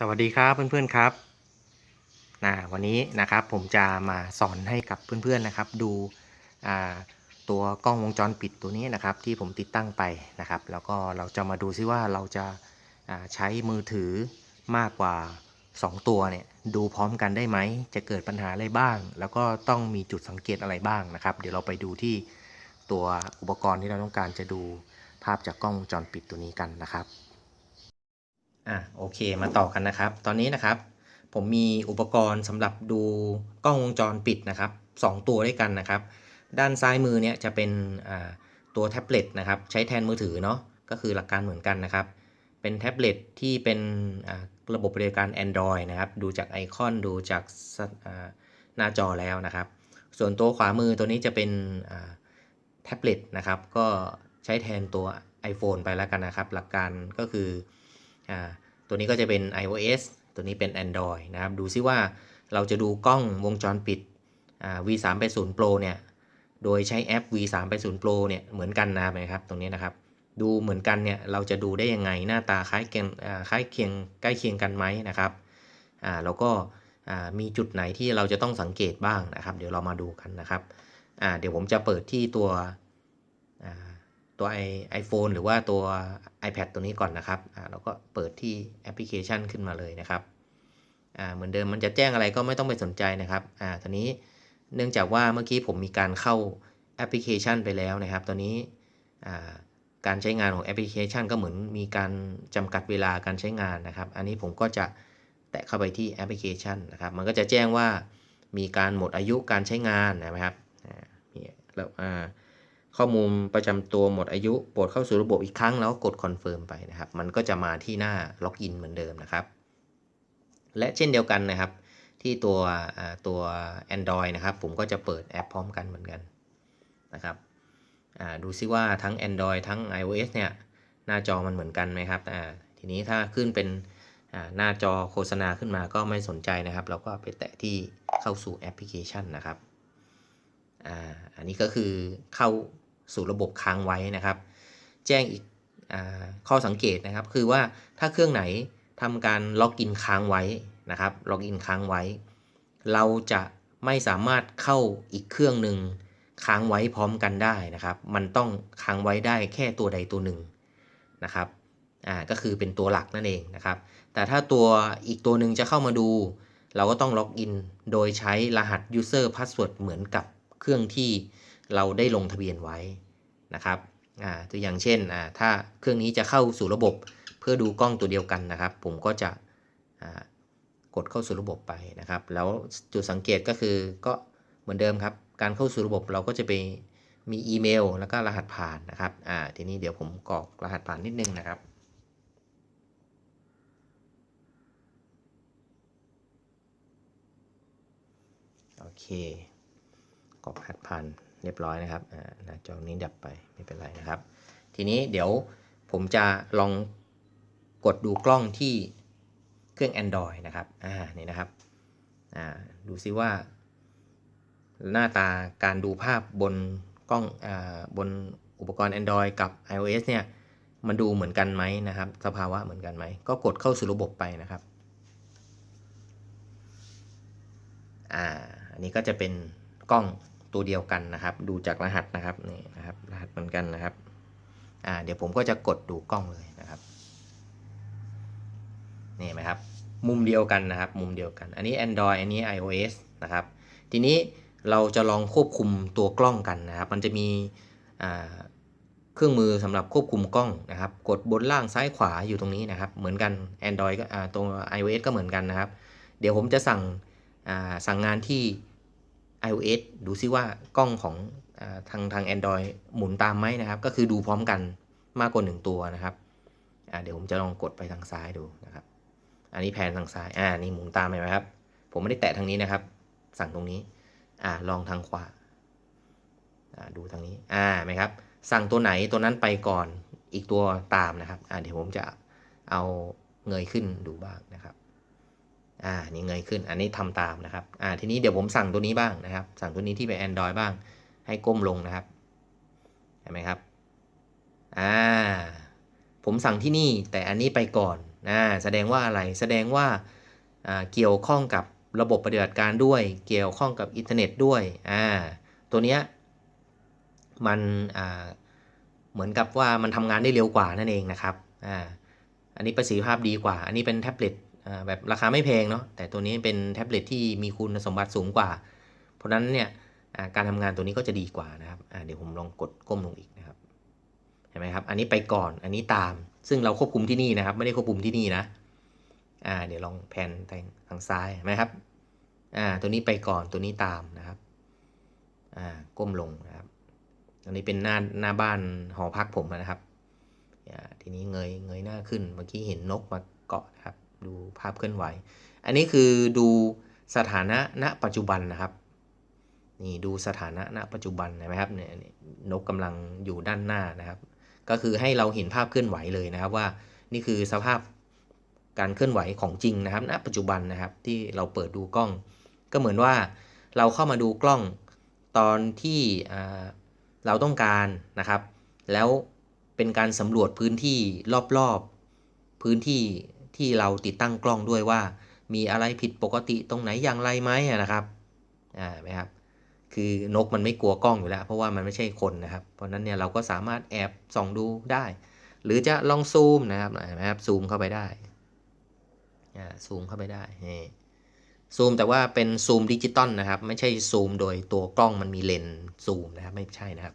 สวัสดีครับเพื่อนๆครับนะวันนี้นะครับผมจะมาสอนให้กับเพื่อนๆนะครับ ดูตัวกล้องวงจรปิดตัวนี้นะครับ ที่ผมติดตั้งไปนะครับ แล้วก็เราจะมาดูซิว่าเราจะาใช้มือถือมากกว่า 2 ตัวเนี่ยดูพร้อมกันได้ไหม จะเกิดปัญหาอะไรบ้าง แล้วก็ต้องมีจุดสังเกตอะไรบ้างนะครับ เดี๋ยวเราไปดูที่ตัวอุปกรณ์ที่เราต้องการจะดูภาพจากกล้องวงจรปิดตัวนี้กันนะครับ อะโอเคมาต่อกันนะครับ ตอนนี้นะครับ ผมมีอุปกรณ์สำหรับดูกล้องวงจรปิดนะครับสองตัวด้วยกันนะครับ ด้านซ้ายมือเนี่ยจะเป็นอ่าตัวแท็บเล็ตนะครับ ใช้แทนมือถือเนาะก็คือหลักการเหมือนกันนะครับ เป็นแท็บเล็ตที่เป็นอ่าระบบบบริการ Android นะครับ ดูจากไอคอนดูจากอ่าหน้าจอแล้วนะครับ ส่วนตัวขวามือตัวนี้จะเป็นอ่าแท็บเล็ตนะครับ ก็ใช้แทนตัว iPhone ไปแล้วกันนะครับ หลักการก็คือ ตัวนี้ก็จะเป็น iOS ตัวนี้เป็น Android นะครับ ดูซิว่าเราจะดูกล้องวงจรปิด V380 Pro เนี่ย โดยใช้แอป V380 Pro เนี่ย เหมือนกันนะครับ ตรงนี้นะครับ ดูเหมือนกันเนี่ย เราจะดูได้ยังไง หน้าตาคล้ายเคียงคล้ายเคียงใกล้เคียงกันไหมนะครับ อ่า แล้วก็มีจุดไหนที่เราจะต้องสังเกตบ้างนะครับ เดี๋ยวเรามาดูกันนะครับ อ่า เดี๋ยวผมจะเปิดที่ตัวอ่า ตัวไอไอโฟนหรือว่าตัว iPad ตัวนี้ก่อนนะครับเราก็เปิดที่แอปพลิเคชันขึ้นมาเลยนะครับเหมือนเดิมมันจะแจ้งอะไรก็ไม่ต้องไปสนใจนะครับอ่าทีนี้เนื่องจากว่าเมื่อกี้ผมมีการเข้าแอปพลิเคชันไปแล้วนะครับ ตอนนี้การใช้งานของแอปพลิเคชันก็เหมือนมีการจำกัดเวลาการใช้งานนะครับ อันนี้ผมก็จะแตะเข้าไปที่แอปพลิเคชันนะครับ มันก็จะแจ้งว่ามีการหมดอายุการใช้งานนะครับมีแล้วอ่า ข้อมูลประจำตัวหมดอายุโปรดเข้าสู่ระบบอีกครั้งแล้วกดคอนเฟิร์มไปนะครับ มันก็จะมาที่หน้าล็อกอินเหมือนเดิมนะครับ และเช่นเดียวกันนะครับ ที่ตัวตัว Android นะครับ ผมก็จะเปิดแอปพร้อมกันเหมือนกันนะครับดูซิว่าทั้ง Android ทั้ง iOS เนี่ย หน้าจอมันเหมือนกันไหมครับทีนี้ถ้าขึ้นเป็นหน้าจอโฆษณาขึ้นมาก็ไม่สนใจนะครับ เราก็ไปแตะที่เข้าสู่แอปพลิเคชันนะครับ อันนี้ก็คือเข้า สู่ระบบค้างไว้นะครับ แจ้งอีกอข้อสังเกตนะครับ คือว่าถ้าเครื่องไหนทำการล็อกอินค้างไว้นะครับ ล็อกอินค้างไว้ เราจะไม่สามารถเข้าอีกเครื่องหนึ่งค้างไว้พร้อมกันได้นะครับ มันต้องค้างไว้ได้แค่ตัวใดตัวหนึ่งนะครับ อ่า ก็คือเป็นตัวหลักนั่นเองนะครับ แต่ถ้าตัวอีกตัวหนึ่งจะเข้ามาดู เราก็ต้องล็อกอิน โดยใช้รหัส user password เหมือนกับเครื่องที่ เราได้ลงทะเบียนไว้นะครับอ่าตัวอย่างเช่นอ่าถ้าเครื่องนี้จะเข้าสู่ระบบเพื่อดูกล้องตัวเดียวกันนะครับ ผมก็จะอ่ากดเข้าสู่ระบบไปนะครับ แล้วจุดสังเกตก็คือก็เหมือนเดิมครับ การเข้าสู่ระบบเราก็จะไปมีอีเมล แล้วก็รหัสผ่านนะครับอ่าทีนี้เดี๋ยวผมกรอกรหัสผ่านนิดนึงนะครับโอเคกรอกรหัสผ่าน เรียบร้อยนะครับหน้าจอนี้ดับไปไม่เป็นไรนะครับ ทีนี้เดี๋ยวผมจะลองกดดูกล้องที่เครื่อง Android นะครับอ่านี่นะครับอ่าดูซิว่า หน้าตาการดูภาพบนกล้องอ่าบนอุปกรณ์ Android กับ iOS เนี่ยมันดูเหมือนกันไหมนะครับ สภาวะเหมือนกันไหม ก็กดเข้าสู่ระบบไปนะครับอ่าอันนี้ก็จะเป็นกล้อง ตัวเดียวกันนะครับ ดูจากรหัสนะครับนี่นะครับรหัสเหมือนกันนะครับอ่าเดี๋ยวผมก็จะกดดูกล้องเลยนะครับนี่ไหมครับ มุมเดียวกันนะครับ มุมเดียวกัน อันนี้ Android อันนี้ iOS นะครับ ทีนี้เราจะลองควบคุมตัวกล้องกันนะครับ มันจะมีเครื่องมือสำหรับควบคุมกล้องนะครับ กดบนล่างซ้ายขวาอยู่ตรงนี้นะครับ เหมือนกัน Android ก็ตัว iOS ก็เหมือนกันนะครับ เดี๋ยวผมจะสั่งสั่งงานที่ iOS ดูซิว่ากล้องของทางทาง Android หมุนตามไหมนะครับ ก็คือดูพร้อมกันมากกว่า1ตัวนะครับเดี๋ยวผมจะลองกดไปทางซ้ายดูนะครับ อันนี้แผนทางซ้ายอ่านี่หมุนตามไหมครับ ผมไม่ได้แตะทางนี้นะครับ สั่งตรงนี้อ่าลองทางขวาอ่าดูทางนี้อ่าไหมครับ สั่งตัวไหนตัวนั้นไปก่อนอีกตัวตามนะครับอ่าเดี๋ยวผมจะเอาเงยขึ้นดูบ้างนะครับ อ่านี่เงยขึ้น อันนี้ทำตามนะครับ อ่า ทีนี้เดี๋ยวผมสั่งตัวนี้บ้างนะครับ สั่งตัวนี้ที่เป็น Android บ้าง ให้ก้มลงนะครับ เห็นไหมครับ อ่า ผมสั่งที่นี่ แต่อันนี้ไปก่อนนะแสดงว่าอะไร แสดงว่า อ่า เกี่ยวข้องกับระบบปฏิบัติการด้วย เกี่ยวข้องกับอินเทอร์เน็ตด้วย อ่า ตัวเนี้ย มัน อ่า เหมือนกับว่ามันทำงานได้เร็วกว่านั่นเองนะครับ อ่า อันนี้ประสิทธิภาพดีกว่า อันนี้เป็นแท็บเล็ต แบบราคาไม่แพงเนาะแต่ตัวนี้เป็นแท็บเล็ตที่มีคุณสมบัติสูงกว่า เพราะนั้นเนี่ยการทำงานตัวนี้ก็จะดีกว่านะครับเดี๋ยวผมลองกดก้มลงอีกนะครับเห็นไหมครับ อันนี้ไปก่อนอันนี้ตาม ซึ่งเราควบคุมที่นี่นะครับ ไม่ได้ควบคุมที่นี่นะอ่าเดี๋ยวลองแผนทางทางซ้ายเห็นไหมครับอ่าตัวนี้ไปก่อนตัวนี้ตามนะครับอ่าก้มลงนะครับอันนี้เป็นหน้าหน้าบ้านหอพักผมนะครับทีนี้เงยเงยหน้าขึ้นเมื่อกี้เห็นนกมาเกาะนะครับ ดูภาพเคลื่อนไหว อันนี้คือดูสถานะณปัจจุบันนะครับ นี่ดูสถานะณปัจจุบันเห็นไหมครับเนี่ยนี่ยนกกำลังอยู่ด้านหน้านะครับ ก็คือให้เราเห็นภาพเคลื่อนไหวเลยนะครับว่านี่คือสภาพการเคลื่อนไหวของจริงนะครับ ณ ปัจจุบันนะครับที่เราเปิดดูกล้อง ก็เหมือนว่าเราเข้ามาดูกล้องตอนที่เราต้องการนะครับ แล้วเป็นการสำรวจพื้นที่รอบๆพื้นที่ ที่เราติดตั้งกล้องด้วยว่า มีอะไรผิดปกติตรงไหนอย่างไรไหมนะครับอ่านไหมครับคือนกมันไม่กลัวกล้องอยู่แล้ว เพราะว่ามันไม่ใช่คนนะครับ เพราะนั้นเนี่ยเราก็สามารถแอบส่องดูได้ หรือจะลองซูมนะครับนไหมครับซูมเข้าไปได้อ่าซูมเข้าไปได้ซูมแต่ว่าเป็นซูมดิจิตอลนะครับ ไม่ใช่ซูมโดยตัวกล้องมันมีเลนส์ซูมนะครับ ไม่ใช่นะครับ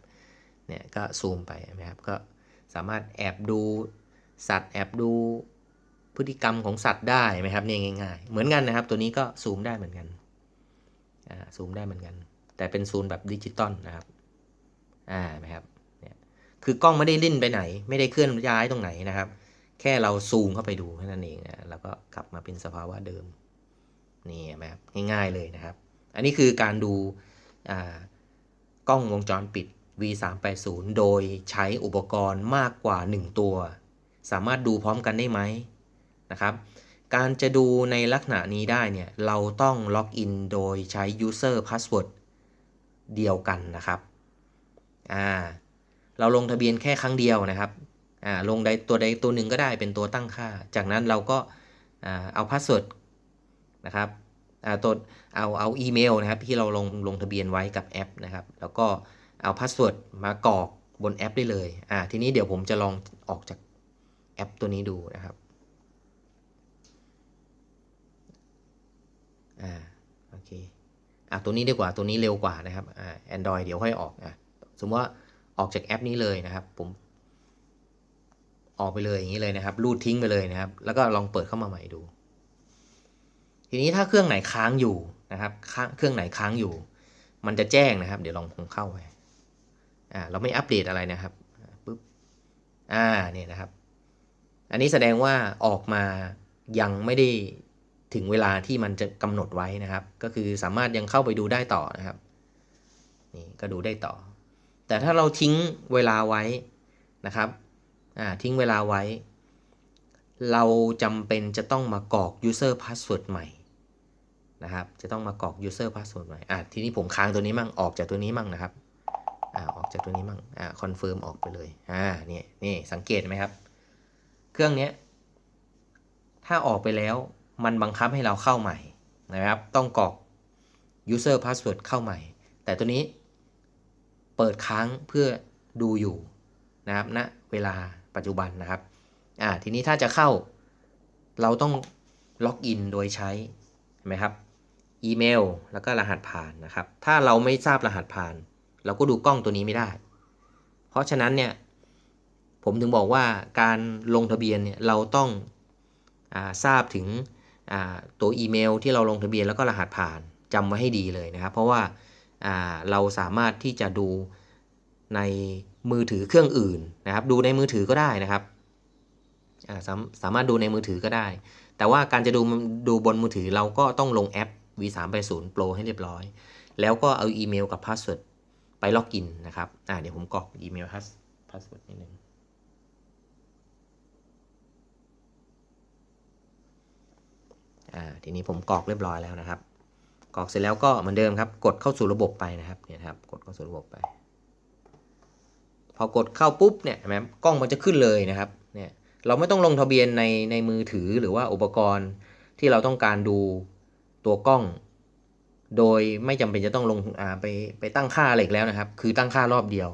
เนี่ยก็ซูมไปนะครับก็สามารถแอบดูสัตว์แอบดู พฤติกรรมของสัตว์ได้ไหมครับเนี่ยง่าย ๆ เหมือนกันนะครับ ตัวนี้ก็ซูมได้เหมือนกันอ่าซูมได้เหมือนกัน แต่เป็นซูมแบบดิจิตอลนะครับอ่าไหมครับเนี่ยคือกล้องไม่ได้ลิ่นไปไหน ไม่ได้เคลื่อนย้ายตรงไหนนะครับ แค่เราซูมเข้าไปดูแค่นั้นเองนะแล้วก็กลับมาเป็นสภาวะเดิมนี่ไหมครับง่ายๆเลยนะครับ อันนี้คือการดูอ่ากล้องวงจรปิด V380 โดยใช้อุปกรณ์มากกว่า 1 ตัว สามารถดูพร้อมกันได้ไหม นะครับการจะดูในลักษณะนี้ได้เนี่ยเราต้องล็อกอินโดยใช้ user password เดียวกันนะครับอ่าเราลงทะเบียนแค่ครั้งเดียวนะครับอ่าลงใดตัวใดตัวหนึ่งก็ได้เป็นตัวตั้งค่า จากนั้นเราก็อ่าเอาพาสเวิร์ดนะครับอ่าตัวเอาเอาอีเมลนะครับที่เราลงลงทะเบียนไว้กับแอปนะครับ แล้วก็เอาพาสเวิร์ดมากรอกบนแอปได้เลยอ่าทีนี้เดี๋ยวผมจะลองออกจากแอปตัวนี้ดูนะครับ อ่าโอเคอะตัวนี้ดีกว่าตัวนี้เร็วกว่านะครับอ่า Android เดี๋ยวค่อยออกอะสมมติว่าออกจากแอปนี้เลยนะครับ ผม ออกไปเลยอย่างนี้เลยนะครับ รูดทิ้งไปเลยนะครับ แล้วก็ลองเปิดเข้ามาใหม่ดู ทีนี้ถ้าเครื่องไหนค้างอยู่นะครับเครื่องไหนค้างอยู่ มันจะแจ้งนะครับ เดี๋ยวลองผมเข้าไปอ่าเราไม่อัปเดตอะไรนะครับปุ๊บอ่าเนี่ยนะครับ อันนี้แสดงว่าออกมายังไม่ได้ ถึงเวลาที่มันจะกำหนดไว้นะครับ ก็คือสามารถยังเข้าไปดูได้ต่อนะครับนี่ก็ดูได้ต่อ แต่ถ้าเราทิ้งเวลาไว้นะครับอ่าทิ้งเวลาไว้ เราจำเป็นจะต้องมากรอก user password ใหม่นะครับ จะต้องมากรอก user password ใหม่อ่าทีนี้ผมค้างตัวนี้มั่งออกจากตัวนี้มั่งนะครับอ่าออกจากตัวนี้มั่งอ่า confirm ออกไปเลยอ่านี่นี่สังเกตไหมครับ เครื่องเนี้ยถ้าออกไปแล้ว มันบังคับให้เราเข้าใหม่นะครับ ต้องกรอก user password เข้าใหม่ แต่ตัวนี้เปิดค้างเพื่อดูอยู่นะครับณนะเวลาปัจจุบันนะครับอ่าทีนี้ถ้าจะเข้าเราต้องล็อกอินโดยใช้เห็นไหมครับอีเมลแล้วก็รหัสผ่านนะครับ ถ้าเราไม่ทราบรหัสผ่าน เราก็ดูกล้องตัวนี้ไม่ได้ เพราะฉะนั้นเนี่ยผมถึงบอกว่าการลงทะเบียนเนี่ยเราต้องอาทราบถึง ตัวอีเมลที่เราลงทะเบียนแล้วก็รหัสผ่านจำไว้ให้ดีเลยนะครับ เพราะว่าเราสามารถที่จะดูในมือถือเครื่องอื่นนะครับ ดูในมือถือก็ได้นะครับสาสามารถดูในมือถือก็ได้ แต่ว่าการจะดูดูบนมือถือเราก็ต้องลงแอป V380 Pro ให้เรียบร้อย แล้วก็เอาอีเมลกับพาสเวิร์ดไปล็อกอินนะครับ อ่าเดี๋ยวผมกรอกอีเมลพาสพาสเวิร์ดนิดนึง อ่าทีนี้ผมกรอกเรียบร้อยแล้วนะครับกรอกเสร็จแล้วก็เหมือนเดิมครับ กดเข้าสู่ระบบไปนะครับเนี่ยครับ กดเข้าสู่ระบบไป พอกดเข้าปุ๊บเนี่ยเห็นไหมกล้องมันจะขึ้นเลยนะครับเนี่ยเราไม่ต้องลงทะเบียนในในมือถือหรือว่าอุปกรณ์ที่เราต้องการดูตัวกล้อง โดยไม่จำเป็นจะต้องลงอ่าไปไปตั้งค่าอะไรอีกแล้วนะครับ คือตั้งค่ารอบเดียว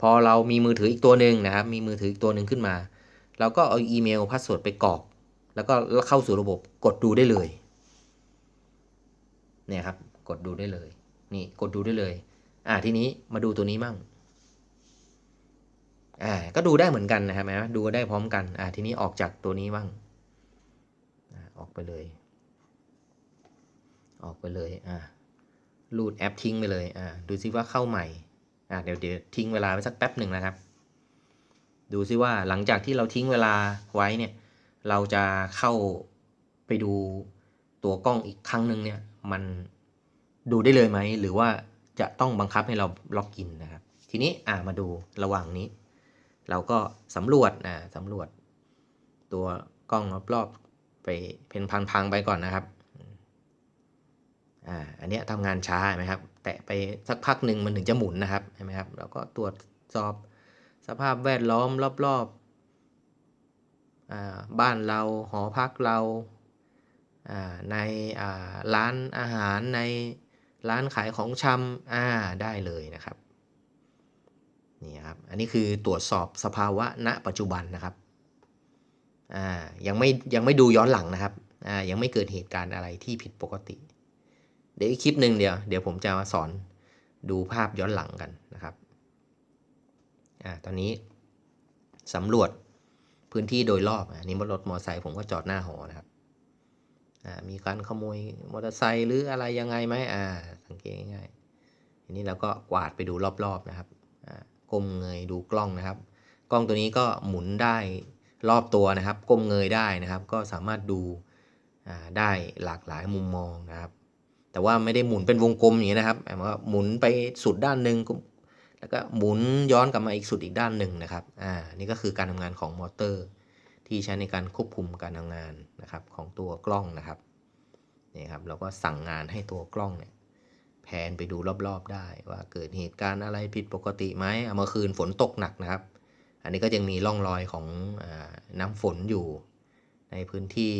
พอเรามีมือถืออีกตัวหนึ่งนะครับ มีมือถืออีกตัวหนึ่งขึ้นมาเราก็เอาอีเมลพาสเวิร์ดไปกรอก แล้วก็เข้าสู่ระบบกดดูได้เลยเนี่ยครับกดดูได้เลย นี่กดดูได้เลย อ่าทีนี้มาดูตัวนี้มั่งอ่าก็ดูได้เหมือนกันนะครับไหมดูได้พร้อมกันอ่าทีนี้ออกจากตัวนี้บ้างอออกไปเลย ออกไปเลยอ่าลูดแอปทิ้งไปเลยอ่าดูซิว่าเข้าใหม่อ่าเดี๋ยวเดี๋ยวทิ้งเวลาไว้สักแป๊บหนึ่งนะครับ ดูซิว่าหลังจากที่เราทิ้งเวลาไว้เนี่ย เราจะเข้าไปดูตัวกล้องอีกครั้งหนึ่งเนี่ยมันดูได้เลยไหม หรือว่าจะต้องบังคับให้เราล็อกอินนะครับ ทีนี้อ่ามาดูระหว่างนี้ เราก็สำรวจนะสำรวจ ตัวกล้องรอบๆไปเป็นพังๆไปก่อนนะครับอ่าอันเนี้ยทำงานช้าไหมครับ แตะไปสักพักหนึ่งมันถึงจะหมุนนะครับเห็นไหมครับ แล้วก็ตรวจสอบสภาพแวดล้อมรอบๆ บ้านเราหอพักเราในร้านอาหารในร้านขายของชำอ่าได้เลยนะครับนี่ครับอันนี้คือตรวจสอบสภาวะณปัจจุบันนะครับอ่ายังไม่ยังไม่ดูย้อนหลังนะครับอ่ายังไม่เกิดเหตุการณ์อะไรที่ผิดปกติ เดี๋ยวอีกคลิปหนึ่งเดี๋ยวเดี๋ยวผมจะมาสอนดูภาพย้อนหลังกันนะครับอ่าตอนนี้สำรวจ พื้นที่โดยรอบอันนี้รถมอเตอร์ไซค์ผมก็จอดหน้าหอนะครับมีการขโมยมอเตอร์ไซค์หรืออะไรยังไงไหมอ่า สังเกตง่ายๆทีนี้เราก็กวาดไปดูรอบๆนะครับก้มเงยดูกล้องนะครับ กล้องตัวนี้ก็หมุนได้รอบตัวนะครับ ก้มเงยได้นะครับ ก็สามารถดูได้หลากหลายมุมมองนะครับ แต่ว่าไม่ได้หมุนเป็นวงกลมอย่างนี้นะครับหมายว่าหมุนไปสุดด้านหนึ่งก็ แล้วก็หมุนย้อนกลับมาอีกสุดอีกด้านหนึ่งนะครับ อ่า นี่ก็คือการทำงานของมอเตอร์ ที่ใช้ในการควบคุมการทำงานนะครับของตัวกล้องนะครับนี่ครับเราก็สั่งงานให้ตัวกล้องเนี่ยแผนไปดูรอบๆได้ว่าเกิดเหตุการณ์อะไรผิดปกติไหมเอามื่อคืนฝนตกหนักนะครับ อันนี้ก็ยังมีร่องรอยของอน้ำฝนอยู่ในพื้นที่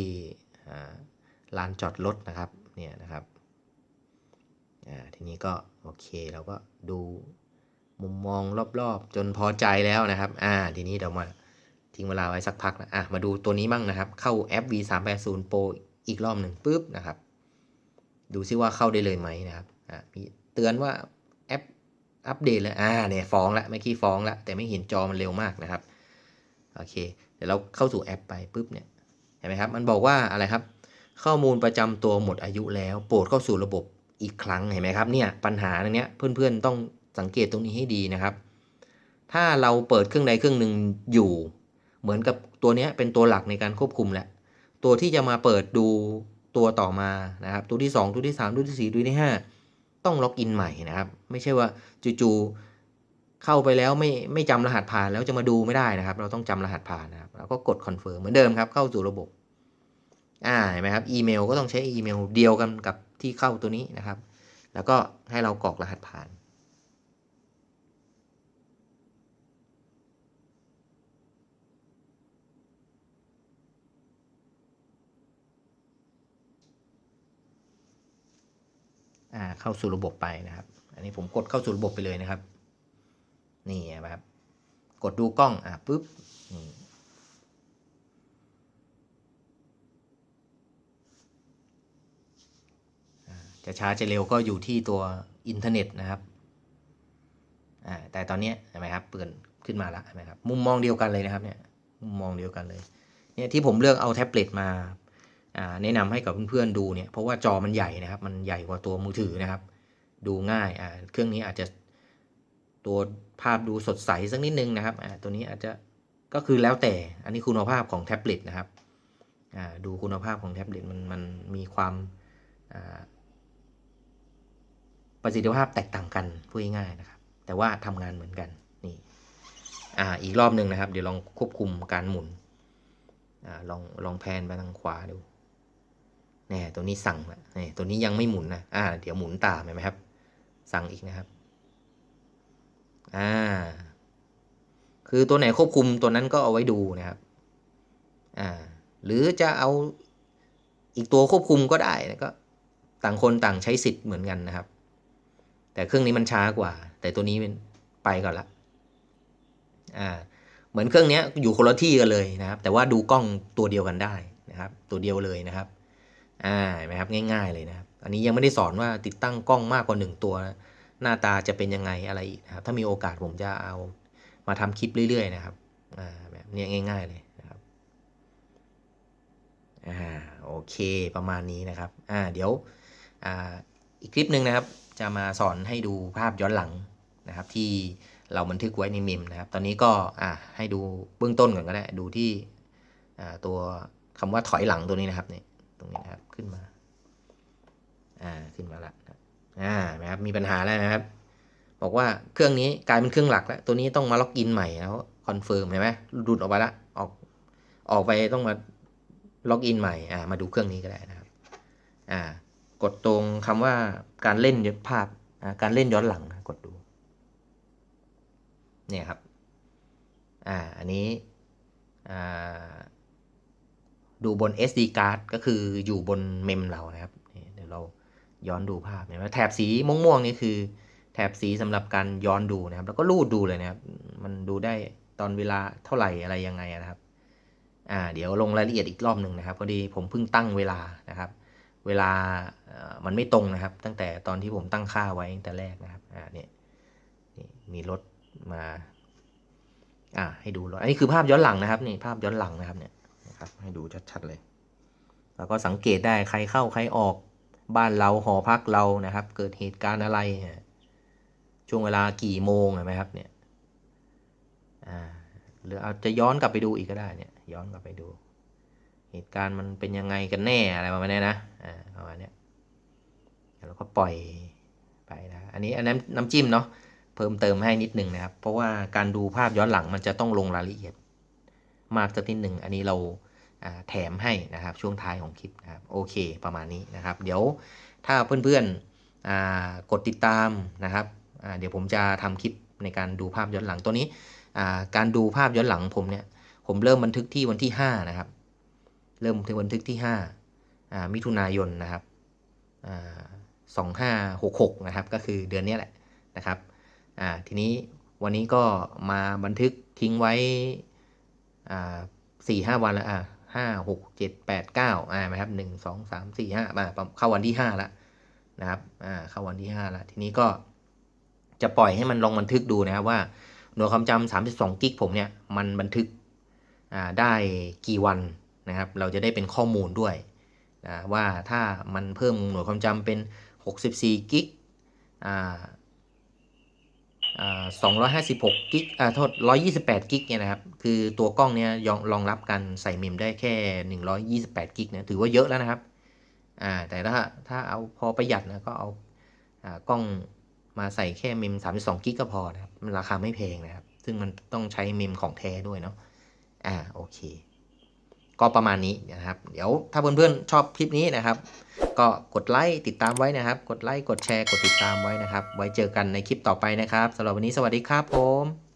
ลานจอดรถนะครับเนี่ยนะครับอ่าทีนี้ก็โอเคเราก็ดู มุมมองรอบๆ จนพอใจแล้วนะครับ อ่า ทีนี้เรามาทิ้งเวลาไว้สักพักนะอะมาดูตัวนี้บ้างนะครับ เข้าแอป V 3 8 0 Pro อีกรอบหนึ่งปุ๊บนะครับ ดูซิว่าเข้าได้เลยไหมนะครับ อ่ามีเตือนว่าแอปอัปเดตแล้ว อ่า เนี่ยฟ้องละเมื่อกี้ฟ้องละแต่ไม่เห็นจอมันเร็วมากนะครับ โอเค เดี๋ยวเราเข้าสู่แอปไปปุ๊บเนี่ย เห็นไหมครับ มันบอกว่าอะไรครับ ข้อมูลประจำตัวหมดอายุแล้ว โปรดเข้าสู่ระบบอีกครั้ง เห็นไหมครับ เนี่ย ปัญหาตรงเนี้ยเพื่อนๆต้อง สังเกตตรงนี้ให้ดีนะครับ ถ้าเราเปิดเครื่องใดเครื่องหนึ่งอยู่เหมือนกับตัวนี้เป็นตัวหลักในการควบคุมแหละ ตัวที่จะมาเปิดดูตัวต่อมานะครับ ตัวที่ 2 ตัวที่ 3 ตัวที่ 4 ตัวที่ 5 ต้องล็อกอินใหม่นะครับ ไม่ใช่ว่าจู่ๆเข้าไปแล้วไม่ไม่จำรหัสผ่านแล้วจะมาดูไม่ได้นะครับ เราต้องจำรหัสผ่านนะครับแล้วก็กดคอนเฟิร์มเหมือนเดิมครับ เข้าสู่ระบบอ่าเห็นไหมครับอีเมลก็ต้องใช้อีเมลเดียวกันกับที่เข้าตัวนี้นะครับ แล้วก็ให้เรากรอกรหัสผ่าน เข้าสู่ระบบไปนะครับ อันนี้ผมกดเข้าสู่ระบบไปเลยนะครับ นี่นะครับ กดดูกล้องอ่าปุ๊บนี่อ่าจะช้าจะเร็วก็อยู่ที่ตัวอินเทอร์เน็ตนะครับอ่าแต่ตอนนี้เห็นไหมครับเปิดขึ้นมาแล้วเห็นไหมครับมุมมองเดียวกันเลยนะครับเนี่ยมุมมองเดียวกันเลยเนี่ยที่ผมเลือกเอาแท็บเล็ตมา แนะนำให้กับเพื่อนๆดูเนี่ยเพราะว่าจอมันใหญ่นะครับมันใหญ่กว่าตัวมือถือนะครับ ดูง่ายเครื่องนี้อาจจะตัวภาพดูสดใสสักนิดนึงนะครับตัวนี้อาจจะก็คือแล้วแต่อันนี้คุณภาพของแท็บเล็ตนะครับดูคุณภาพของแท็บเล็ตมันมันมีความประสิทธิภาพแตกต่างกันพูดง่ายๆนะครับ แต่ว่าทำงานเหมือนกันนี่อ่าอีกรอบหนึ่งนะครับ เดี๋ยวลองควบคุมการหมุนอ่าลองลองแพนไปทางขวาดู นี่ยตัวนี้สั่งละนี่ตัวนี้ยังไม่หมุนนะอ่าเดี๋ยวหมุนตามเห็นไหมครับ สั่งอีกนะครับอ่าคือตัวไหนควบคุมตัวนั้นก็เอาไว้ดูนะครับอ่าหรือจะเอาอีกตัวควบคุมก็ได้นะก็ต่างคนต่างใช้สิทธิ์เหมือนกันนะครับ แต่เครื่องนี้มันช้ากว่า แต่ตัวนี้มันไปก่อนละอ่าเหมือนเครื่องนี้อยู่คนละที่กันเลยนะครับ แต่ว่าดูกล้องตัวเดียวกันได้นะครับ ตัวเดียวเลยนะครับ อ่าเห็นไหมครับง่าย ๆเลยนะครับ อันนี้ยังไม่ได้สอนว่าติดตั้งกล้องมากกว่าหนึ่งตัว หน้าตาจะเป็นยังไงอะไรอีกนะครับ ถ้ามีโอกาสผมจะเอามาทำคลิปเรื่อย ๆ นะครับอ่าแบบนี้ยง่าย ๆเลยนะครับอ่าโอเคประมาณนี้นะครับอ่าเดี๋ยวอ่าอีกคลิปหนึ่งนะครับ จะมาสอนให้ดูภาพย้อนหลังนะครับ ที่เราบันทึกไว้ในเมมนะครับ ตอนนี้ก็อ่าให้ดูเบื้องต้นก่อนก็ได้ดูที่อ่าตัวคำว่าถอยหลังตัวนี้นะครับเนี่ย ขึ้นมา อ่า ขึ้นมาละนะอ่านะครับ มีปัญหาแล้วนะครับ บอกว่าเครื่องนี้กลายเป็นเครื่องหลักแล้ว ตัวนี้ต้องมาล็อกอินใหม่แล้วคอนเฟิร์มเห็นไหมหลุดออกไปละ ออก ออกไปต้องมาล็อกอินใหม่ อ่า มาดูเครื่องนี้ก็ได้นะครับ อ่า กดตรงคำว่าการเล่นยภาพ อ่า การเล่นย้อนหลัง กดดู เนี่ยครับ อ่า อันนี้ อ่า ดูบน SD card ก็คืออยู่บนเมมเรานะครับ เดี๋ยวเราย้อนดูภาพเห็นไหมแถบสีม่วงๆนี่คือ แถบสีสำหรับการย้อนดูนะครับ แล้วก็ลูดดูเลยนะครับ มันดูได้ตอนเวลาเท่าไหร่อะไรยังไงนะครับ อ่า เดี๋ยวลงรายละเอียดอีกรอบหนึ่งนะครับพอดีผมเพิ่งตั้งเวลานะครับ เวลาเอ่อมันไม่ตรงนะครับ ตั้งแต่ตอนที่ผมตั้งค่าไว้ตั้งแต่แรกนะครับ อ่าเนี่ยนี่มีรถมา อ่า ให้ดูรถอันนี้คือภาพย้อนหลังนะครับนี่ภาพย้อนหลังนะครับเนี่ย นะครับ ให้ดูชัดๆเลย แล้วก็สังเกตได้ใครเข้าใครออกบ้านเราหอพักเรานะครับ เกิดเหตุการณ์อะไร ช่วงเวลากี่โมงเห็นไหมครับเนี่ยหรือเอาจะย้อนกลับไปดูอีกก็ได้เนี่ยย้อนกลับไปดู เหตุการณ์มันเป็นยังไงกันแน่อะไรประมาณนี้นะอ่าประมาณนี้แล้วก็ปล่อยไปนะอันนี้อันนั้นน้ำจิ้มเนาะเพิ่มเติมให้นิดหนึ่งนะครับ เพราะว่าการดูภาพย้อนหลังมันจะต้องลงรายละเอียด มากสักนิดหนึ่งอันนี้เรา แถมให้นะครับช่วงท้ายของคลิปนะครับโอเคประมาณนี้นะครับ เดี๋ยวถ้าเพื่อนๆกดติดตามนะครับเดี๋ยวผมจะทำคลิปในการดูภาพย้อนหลังตัวนี้ การดูภาพย้อนหลังผมเนี่ยผมเริ่มบันทึกที่วันที่ 5 นะครับ เริ่มถึงบันทึกที่5อ่ามิถุนายนนะครับสองห้าหกหกนะครับก็คือเดือนนี้แหละนะครับทีนี้วันนี้ก็มาบันทึกทิ้งไว้สี่ห้าวันแล้ว ห้าหกเจ็ดแปดเก้าอ่าไหมครับหนึ่งสองสามสี่ห้ามาเข้าวันที่ห้าแล้วนะครับอ่าเข้าวันที่ห้าแล้วทีนี้ก็จะปล่อยให้มันลองบันทึกดูนะครับว่าหน่วยความจำสามสิบสองกิกผมเนี่ยมันบันทึกอ่าได้กี่วันนะครับ เราจะได้เป็นข้อมูลด้วยนะว่าถ้ามันเพิ่มหน่วยความจำเป็นหกสิบสี่กิกอ่า สองร้อยห้าสิบหกกิกอ่าโทษร้อยยี่สิบแปดกิกเนี่ยนะครับ คือตัวกล้องเนี้ยยองรองรับการใส่เมมได้แค่หนึ่งร้อยยี่สิบแปดกิกเนี่ยถือว่าเยอะแล้วนะครับอ่าแต่ถ้าถ้าเอาพอประหยัดนะก็เอาอ่ากล้องมาใส่แค่เมมสามสิบสองกิกก็พอนะครับมันราคาไม่แพงนะครับ ซึ่งมันต้องใช้เมมของแท้ด้วยเนาะอ่าโอเค ก็ประมาณนี้นะครับ เดี๋ยวถ้าเพื่อนๆชอบคลิปนี้นะครับ ก็กดไลค์ติดตามไว้นะครับ กดไลค์กดแชร์กดติดตามไว้นะครับ ไว้เจอกันในคลิปต่อไปนะครับสำหรับวันนี้สวัสดีครับผม